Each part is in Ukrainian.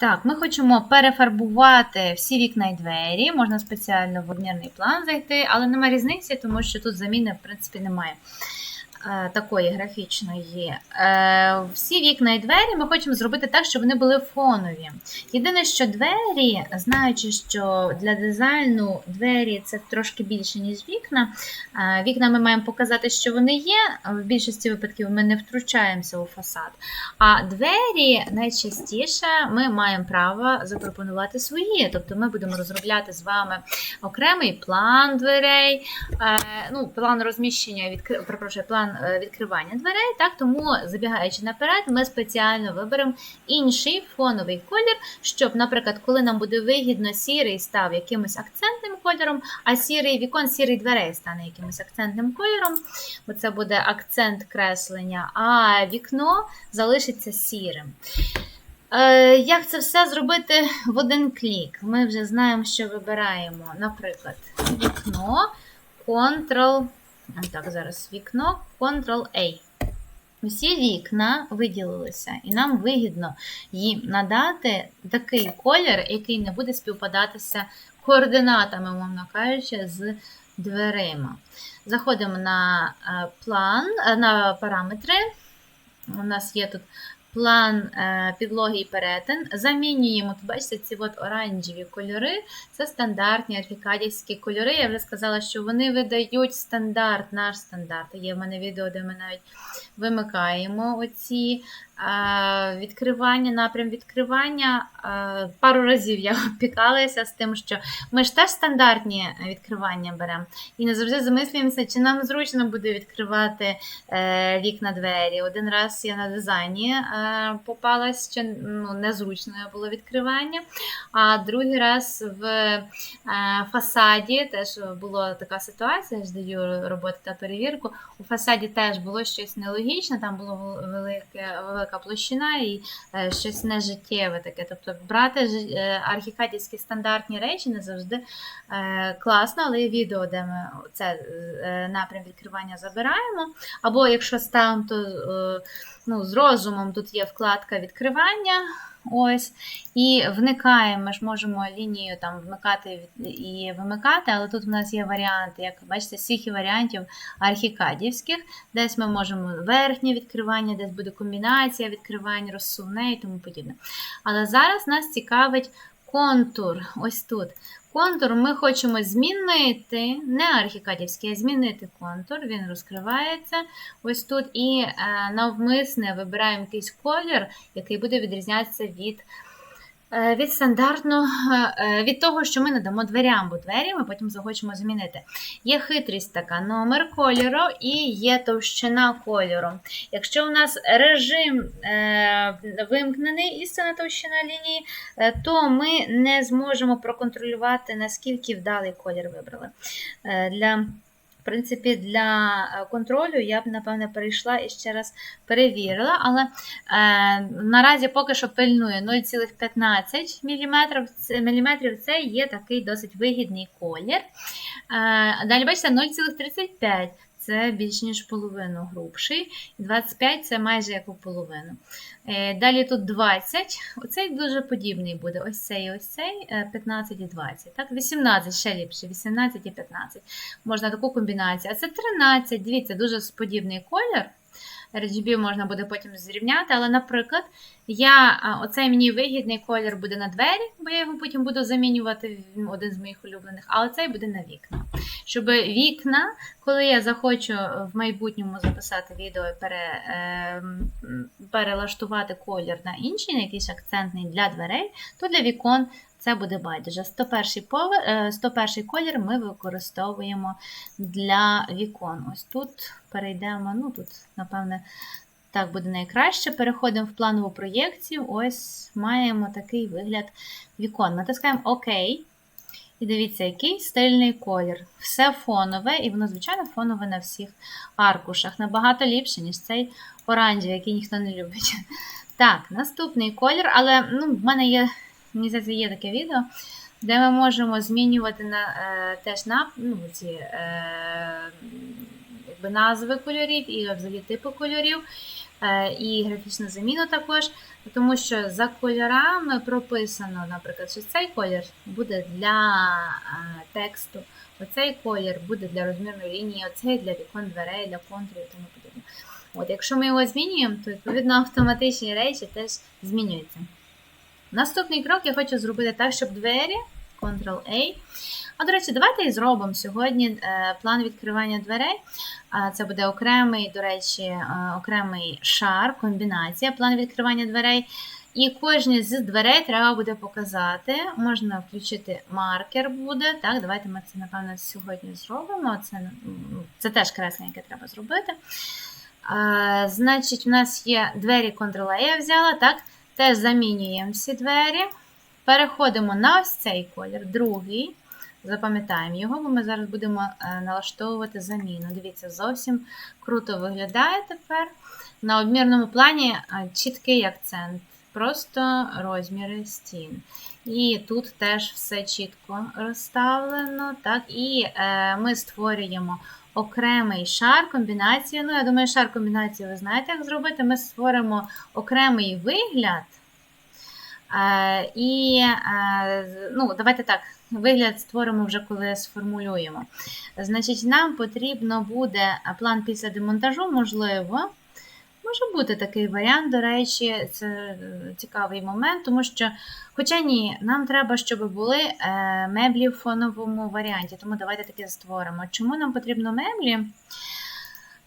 Так, ми хочемо перефарбувати всі вікна і двері. Можна спеціально в однірний план зайти, але немає різниці, тому що тут заміни, в принципі, немає. Е, Такої графічної. Е, Всі вікна і двері ми хочемо зробити так, щоб вони були фонові. Єдине, що двері, знаючи, що для дизайну двері це трошки більше, ніж вікна. е, Вікна ми маємо показати, що вони є. В більшості випадків ми не втручаємося у фасад. А двері найчастіше ми маємо право запропонувати свої. Тобто ми будемо розробляти з вами окремий план дверей, ну, план розміщення, відкри... перепрошую, план відкривання дверей. Так, тому забігаючи наперед, ми спеціально виберемо інший фоновий колір, щоб, наприклад, коли нам буде вигідно, сірий став якимось акцентним кольором, а сірий вікон, сірий дверей стане якимось акцентним кольором, бо це буде акцент креслення, а вікно залишиться сірим. Е, Як це все зробити в один клік? Ми вже знаємо, що вибираємо, наприклад, вікно, Ctrl, так, зараз вікно, Ctrl-A. Усі вікна виділилися, і нам вигідно їм надати такий колір, який не буде співпадатися координатами, мовно кажучи, з дверима. Заходимо на е, план, е, на параметри. У нас є тут план е, підлоги і перетин. Замінюємо, тут бачите, ці от оранжеві кольори. Це стандартні архікадівські кольори. Я вже сказала, що вони видають стандарт, наш стандарт. Є в мене відео, де ми навіть вимикаємо оці відкривання, напрям відкривання. Е, Пару разів я опікалася з тим, що ми ж теж стандартні відкривання беремо. І не завжди замислюємося, чи нам зручно буде відкривати е, вікна двері. Один раз я на дизайні е, попалась, що ну, незручне було відкривання. А другий раз в е, фасаді теж була така ситуація, я ж даю роботу та перевірку. У фасаді теж було щось нелогічне, там була велика, велика площина і е, щось нежиттєве таке. Тобто брати е, архікадівські стандартні речі не завжди е, класно, але є відео, де ми це напрям відкривання забираємо. Або якщо ставимо, то ну, з розумом тут є вкладка відкривання. Ось, і вникаємо, ми ж можемо лінію там вмикати і вимикати, але тут в нас є варіанти, як бачите, стільки варіантів архікадівських. Десь ми можемо верхнє відкривання, десь буде комбінація відкривань, розсувне і тому подібне. Але зараз нас цікавить контур. Ось тут. Контур ми хочемо змінити, не архікадівський, а змінити контур, він розкривається ось тут. І е, навмисне вибираємо якийсь колір, який буде відрізнятися від, від стандартного, е, від того, що ми надамо дверям, бо двері ми потім захочемо змінити. Є хитрість така, номер кольору і є товщина кольору. Якщо у нас режим е, вимкнений істинна товщина лінії, е, то ми не зможемо проконтролювати, наскільки вдалий колір вибрали. Е, Для принципі, для е, контролю я б, напевне, перейшла і ще раз перевірила, але е, наразі поки що пильнує 0,15 мм. Міліметрів. Це є такий досить вигідний колір. Е, далі, бачите, 0,35 це більш ніж половину грубший. І 25 це майже як у половину. Е, Далі тут 20. Оцей дуже подібний буде. Ось цей ось цей е, 15 і 20. Так, 18 ще ліпше, 18 і 15. Можна таку комбінацію. А це 13. Дивіться, дуже подібний колір. RGB можна буде потім зрівняти, але, наприклад, я, оцей мені вигідний колір буде на двері, бо я його потім буду замінювати, він один з моїх улюблених, а оцей буде на вікна. Щоб вікна, коли я захочу в майбутньому записати відео і пере, е, перелаштувати колір на інший, на якийсь акцентний для дверей, то для вікон це буде байдуже. 101 повер, е, 101 колір ми використовуємо для вікон. Ось тут перейдемо, ну тут, напевне, так буде найкраще. Переходимо в планову проєкцію. Ось маємо такий вигляд вікон. Натискаємо ОК. І дивіться, який стильний колір. Все фонове, і воно, звичайно, фонове на всіх аркушах. Набагато ліпше, ніж цей оранжевий, який ніхто не любить. Так, наступний колір, але ну, в мене є, мені здається, є таке відео, де ми можемо змінювати на, е, теж на, ну, ці, е, якби назви кольорів і взагалі типи кольорів. Е, і графічну заміну також, тому що за кольорами прописано, наприклад, що цей колір буде для е, тексту, оцей колір буде для розмірної лінії, оцей для вікон дверей, для контурів і тому подібне. От, якщо ми його змінюємо, то відповідно автоматичні речі теж змінюються. Наступний крок я хочу зробити так, щоб двері, Ctrl-A. А, до речі, давайте і зробимо сьогодні е, план відкривання дверей. Це буде окремий, до речі, е, окремий шар, комбінація, план відкривання дверей. І кожні з дверей треба буде показати. Можна включити маркер буде. Так, давайте ми це, напевно, сьогодні зробимо. Це, це теж креслення, треба зробити. А, значить, у нас є двері Ctrl-A я взяла, так? Теж замінюємо всі двері. Переходимо на ось цей колір, другий. Запам'ятаємо його, бо ми зараз будемо е, налаштовувати заміну. Дивіться, зовсім круто виглядає тепер. На обмірному плані е, чіткий акцент, просто розміри стін. І тут теж все чітко розставлено. Так? І е, ми створюємо окремий шар комбінацію. Ну, я думаю, шар комбінації ви знаєте, як зробити. Ми створимо окремий вигляд. Е, і е, ну, давайте так, вигляд створимо вже коли сформулюємо. Значить, нам потрібно буде план після демонтажу, можливо. Може бути такий варіант, до речі, це е, цікавий момент, тому що, хоча ні, нам треба, щоб були е, меблі в фоновому варіанті, тому давайте таке створимо. Чому нам потрібно меблі?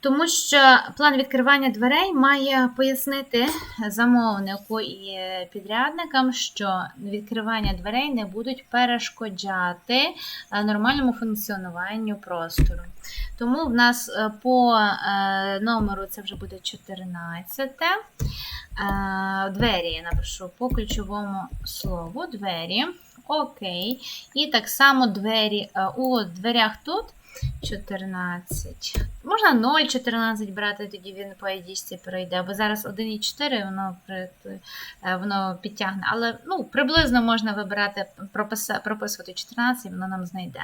Тому що план відкривання дверей має пояснити замовнику і підрядникам, що відкривання дверей не будуть перешкоджати е, нормальному функціонуванню простору. Тому в нас е, по е, номеру це вже буде 14. Е, Двері я напишу по ключовому слову двері. Окей. І так само двері е, у дверях тут 14. Можна 0,14 брати, тоді він по ID перейде, бо зараз 1,4 воно, е, воно підтягне. Але ну, приблизно можна вибирати, прописувати 14, воно нам знайде.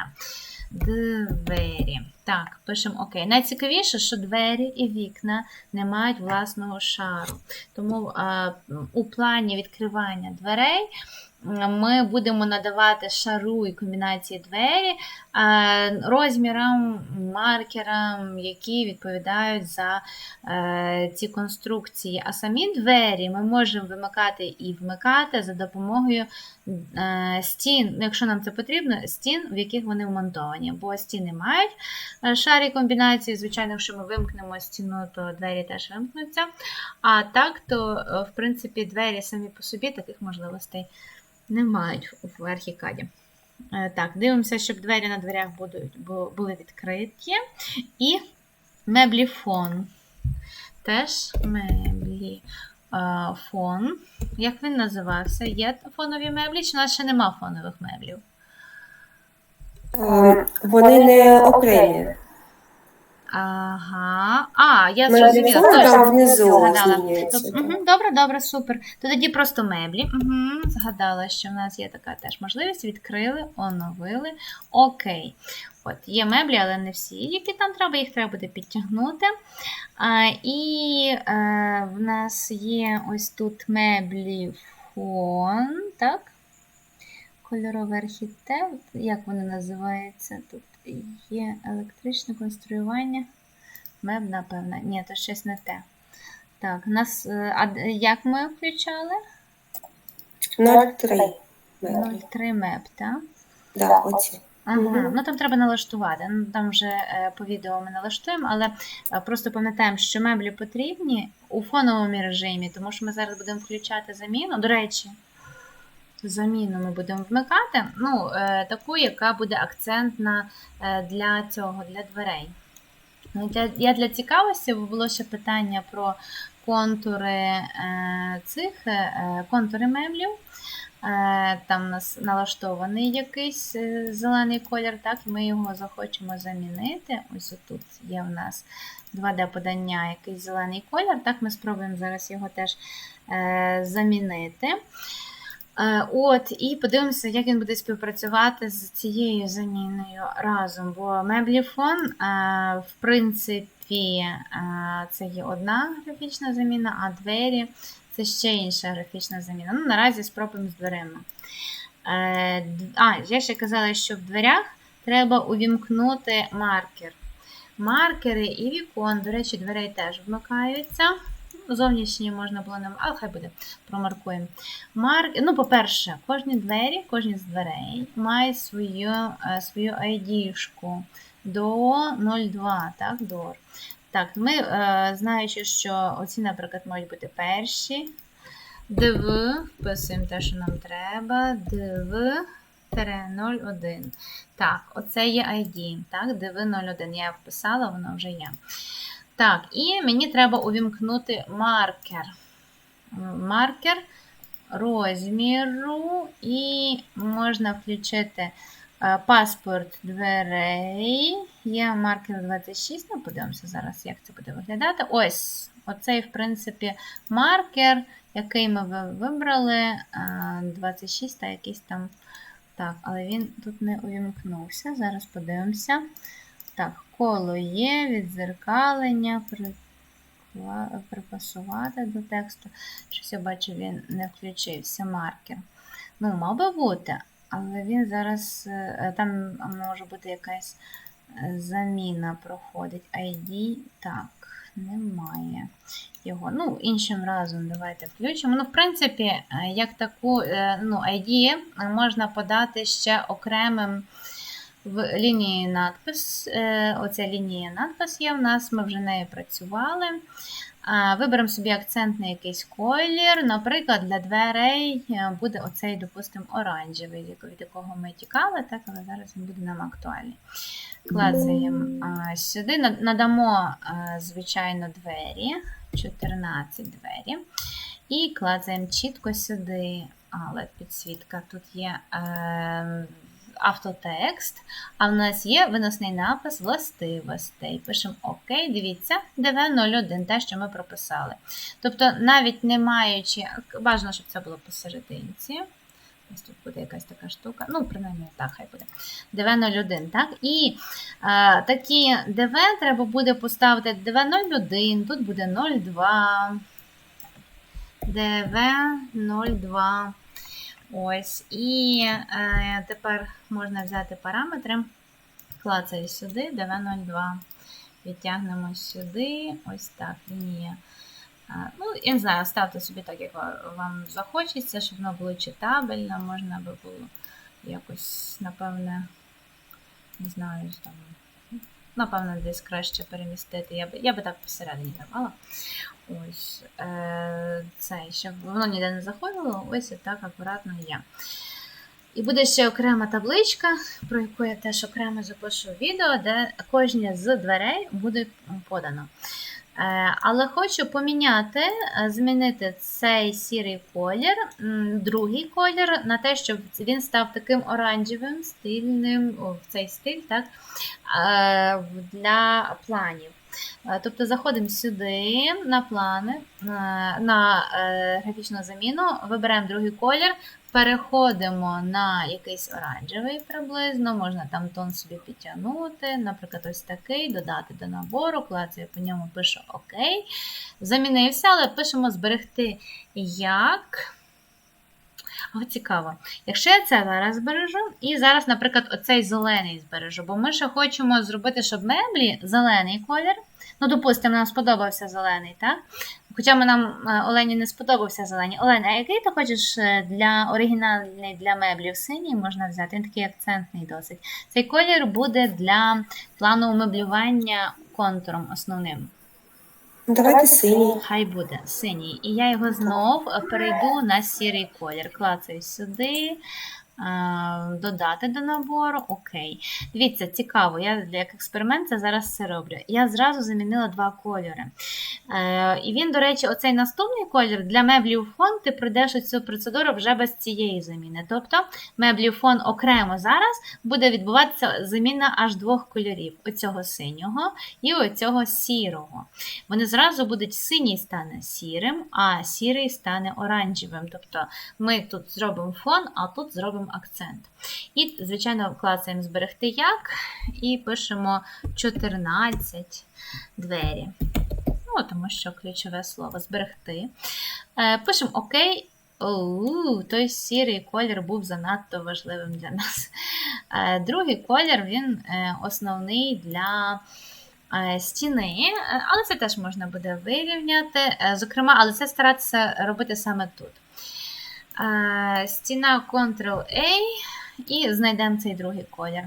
Двері. Так, пишемо ОК. Найцікавіше, що двері і вікна не мають власного шару. Тому а, у плані відкривання дверей ми будемо надавати шару і комбінації двері а, розмірам, маркерам, які відповідають за е, ці конструкції. А самі двері ми можемо вимикати і вмикати за допомогою е, стін, якщо нам це потрібно, стін, в яких вони вмонтовані. Бо стіни мають е, шарі комбінації. Звичайно, якщо ми вимкнемо стіну, то двері теж вимкнуться. А так, то, е, в принципі, двері самі по собі таких можливостей не мають в архікаді. Е, Так, дивимося, щоб двері на дверях були відкриті. І меблі фон. Теж меблі фон. Як він називався? Є фонові меблі, чи у нас ще нема фонових меблів? Е, Вони не окремі. Ага. А, я Ми зрозуміла. фон точно. там внизу Згадала. змінюється. Тоб- Мгм, Добре, добре, супер. То тоді просто меблі. Угу, згадала, що в нас є така теж можливість. Відкрили, оновили. Окей. От, є меблі, але не всі, які там треба, їх треба буде підтягнути. А, і е, в нас є ось тут меблі фон, так? Кольоровий архітект, як вони називаються? Тут є електричне конструювання. Меб, напевно. Ні, то щось не те. Так, нас, е, а як ми включали? 0,3 метри. 0,3 меп, так? Да, оці. Ага, Мгм. ну там треба налаштувати. Ну, там вже е, по відео ми налаштуємо, але е, просто пам'ятаємо, що меблі потрібні у фоновому режимі, тому що ми зараз будемо включати заміну. До речі, заміну ми будемо вмикати, ну, е, таку, яка буде акцентна е, для цього, для дверей. Ну, Я для цікавості, бо було ще питання про контури е, цих контури меблів. Там у нас налаштований якийсь зелений колір, так, ми його захочемо замінити. Ось тут є в нас 2D-подання, якийсь зелений колір. Так, ми спробуємо зараз його теж замінити. Е, От, і подивимося, як він буде співпрацювати з цією заміною разом. Бо меблі фон, е, в принципі, це є одна графічна заміна, а двері це ще інша графічна заміна. Ну, наразі спробуємо з дверима. Е, А, я ще казала, що в дверях треба увімкнути маркер. Маркери і вікон, до речі, дверей теж вмикаються. Зовнішні можна було нам, але хай буде, промаркуємо. Марк... Ну, по-перше, кожні двері, кожні з дверей має свою, е, свою ID-шку до 02, так, door. Так, ми, е, знаючи, що оці, наприклад, мають бути перші. ДВ, вписуємо те, що нам треба. ДВ 01. Так, оце є ID. Так, DV01. Я вписала, воно вже є. Так, і мені треба увімкнути маркер. Маркер розміру, і можна включити е, паспорт дверей. Є маркер 26. Ну, подивимося зараз, як це буде виглядати. Ось, оцей, в принципі, маркер, який ми вибрали. е, 26 та якийсь там. Так, але він тут не увімкнувся. Зараз подивимося. Так, коло є, відзеркалення, припасувати до тексту. Щось я бачу, він не включився маркер. Ну, мав би бути, але він зараз е, там може бути якась е, заміна проходить. ID, так, немає його. Ну, іншим разом давайте включимо. Ну, в принципі, е, як таку ну, ID можна подати ще окремим в лінії надпис. Е, Оця лінія надпис є в нас, ми вже нею працювали. Виберемо собі акцентний якийсь колір. Наприклад, для дверей е, буде оцей, допустимо, оранжевий, від якого- ми тікали, так, але зараз він буде нам актуальний. Клацаємо сюди, надамо, звичайно, двері, 14 двері. І клацаємо чітко сюди, але підсвітка. Тут є е, автотекст, а в нас є виносний напис властивостей. Пишемо ОК, дивіться, ДВ01, те, що ми прописали. Тобто, навіть не маючи, бажано, щоб це було посерединці. Ось тут буде якась така штука. Ну, принаймні, так, хай буде. ДВ01, так? І е, такі ДВ треба буде поставити ДВ01, тут буде 02. DV02. Ось. І е, тепер можна взяти параметри. Клацаю сюди, DV02. Відтягнемо сюди. Ось так, лінія. А, Ну, я не знаю, ставте собі так, як вам захочеться, щоб воно було читабельно, можна би було якось, напевне, не знаю, там, напевно, десь краще перемістити. Я би, я би так посередині давала. Ось е, це, щоб воно ніде не заходило, ось і так акуратно є. І буде ще окрема табличка, про яку я теж окремо запишу відео, де кожні з дверей буде подано. Е, Але хочу поміняти, е, змінити цей сірий колір, другий колір, на те, щоб він став таким оранжевим, стильним, о, цей стиль, так, е, для планів. Е, Тобто заходимо сюди на плани, е, на е, графічну заміну, вибираємо другий колір, переходимо на якийсь оранжевий приблизно, можна там тон собі підтягнути, наприклад, ось такий, додати до набору, клацаю по ньому, пишу ОК. Замінився, але пишемо зберегти як. О, цікаво. Якщо я це зараз збережу, і зараз, наприклад, оцей зелений збережу, бо ми ще хочемо зробити, щоб меблі зелений колір. Ну, допустимо, нам сподобався зелений, так? Хоча ми нам е, Олені не сподобався зелений. Олена, а який ти хочеш е, для оригінальний для меблів синій можна взяти? Він такий акцентний досить. Цей колір буде для плану умеблювання контуром основним. Ну, Давайте синій. Хай буде синій. І я його знов перейду на сірий колір. Клацаю сюди, додати до набору. Окей. Дивіться, цікаво, я як експеримент це зараз це роблю. Я зразу замінила два кольори. Е, І він, до речі, оцей наступний колір для меблів фон ти пройдеш цю процедуру вже без цієї заміни. Тобто меблів фон окремо зараз буде відбуватися заміна аж двох кольорів: оцього синього і оцього сірого. Вони зразу будуть синій стане сірим, а сірий стане оранжевим. Тобто ми тут зробимо фон, а тут зробимо робимо акцент. І, звичайно, клацаємо зберегти як і пишемо 14 двері. Ну, тому що ключове слово зберегти. Е, Пишемо ОК. Оу, той сірий колір був занадто важливим для нас. Е, Другий колір він е, основний для стіни, але це теж можна буде вирівняти. Зокрема, але це старатися робити саме тут. Стіна Ctrl-A і знайдемо цей другий колір.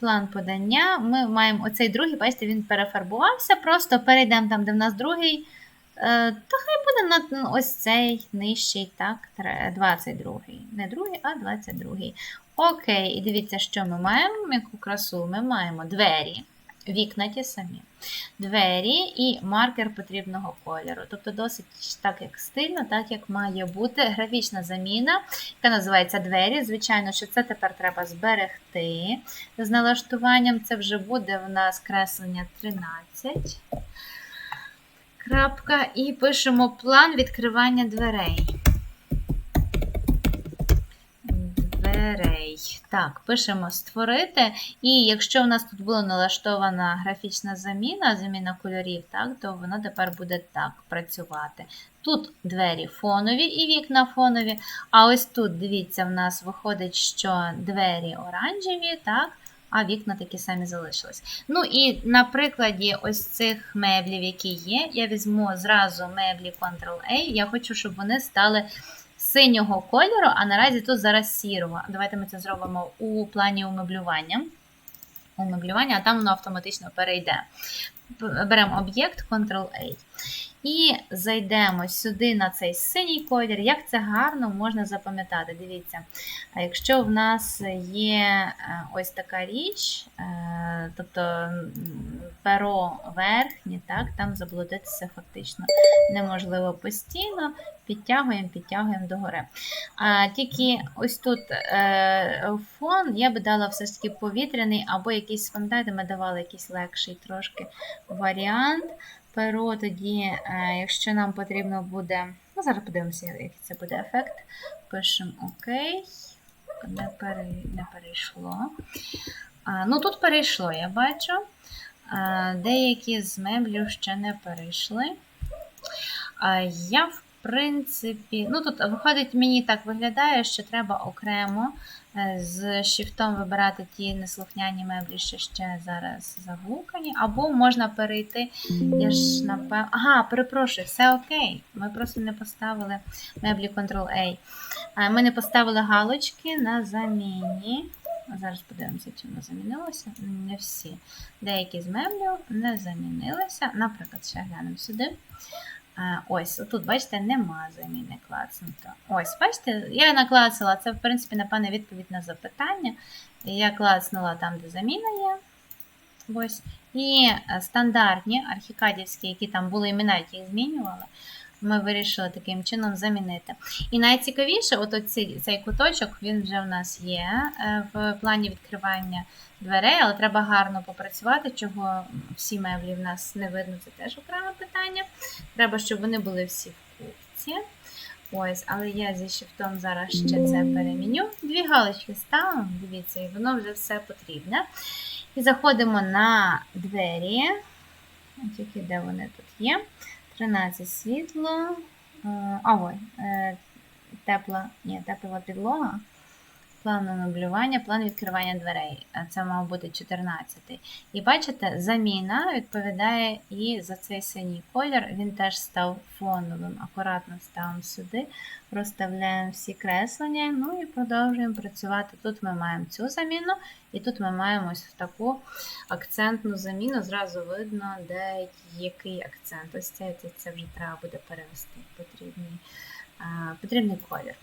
План подання. Ми маємо оцей другий, бачите, він перефарбувався. Просто перейдемо там, де в нас другий. Е, Та хай буде на ось цей нижчий, так, 22-й. Не другий, а 22-й. Окей, і дивіться, що ми маємо. Яку красу ми маємо двері, вікна ті самі. Двері і маркер потрібного кольору. Тобто досить так, як стильно, так як має бути графічна заміна, яка називається двері. Звичайно, що це тепер треба зберегти з налаштуванням. Це вже буде в нас креслення 13. Крапка, і пишемо план відкривання дверей. Дверей. Так, пишемо створити. І якщо в нас тут була налаштована графічна заміна, заміна кольорів, так, то воно тепер буде так працювати. Тут двері фонові і вікна фонові. А ось тут, дивіться, в нас виходить, що двері оранжеві, так, а вікна такі самі залишились. Ну і на прикладі ось цих меблів, які є, я візьму зразу меблі Ctrl-A. Я хочу, щоб вони стали синього кольору, а наразі тут зараз сірого. Давайте ми це зробимо у плані умеблювання. Умеблювання, а там воно автоматично перейде. Беремо об'єкт Ctrl-A. І зайдемо сюди на цей синій колір. Як це гарно можна запам'ятати. Дивіться, а якщо в нас є е, ось така річ, е, тобто перо верхнє, так, там заблудитися фактично неможливо постійно. Підтягуємо, підтягуємо догори. А, тільки ось тут е, фон я би дала все ж таки повітряний, або якийсь, пам'ятаєте, ми давали якийсь легший трошки варіант. Перо тоді, е, якщо нам потрібно буде. Ну, зараз подивимося, який це буде ефект. Пишемо ОК. Не, пере, не перейшло. Ну, тут перейшло, я бачу. Деякі з меблів ще не перейшли. Я, в принципі, ну тут виходить, мені так виглядає, що треба окремо з шифтом вибирати ті неслухняні меблі, що ще зараз загукані, або можна перейти. Я ж напевно. Ага, перепрошую, все окей. Ми просто не поставили меблі Ctrl-A. Ми не поставили галочки на заміні. Зараз подивимося, чи воно замінилося. Не всі. Деякі з меблів не замінилися. Наприклад, ще глянемо сюди. Ось, тут, бачите, нема заміни клацнуто. Ось, бачите, я наклацала, це, в принципі, напевне, відповідь на запитання. Я клацнула там, де заміна є. Ось. І е, стандартні архікадівські, які там були імена, які змінювали, ми вирішили таким чином замінити. І найцікавіше, от оці- цей куточок, він вже в нас є е, в плані відкривання дверей, але треба гарно попрацювати, чого всі меблі в нас не видно, це теж окреме питання. Треба, щоб вони були всі в купці. Ось, але я зі шифтом зараз ще це переміню. Дві галочки ставимо, дивіться, і воно вже все потрібне. І заходимо на двері. Тільки де вони тут є. 13 світло. Е, А ой, е, тепла, ні, тепла підлога. План умеблювання, план відкривання дверей. Це мав бути 14-й. І бачите, заміна відповідає і за цей синій колір. Він теж став фоновим. Акуратно ставимо сюди, розставляємо всі креслення, ну і продовжуємо працювати. Тут ми маємо цю заміну, і тут ми маємо ось таку акцентну заміну. Зразу видно, де який акцент. Ось це, це вже треба буде перевести потрібний, потрібний колір.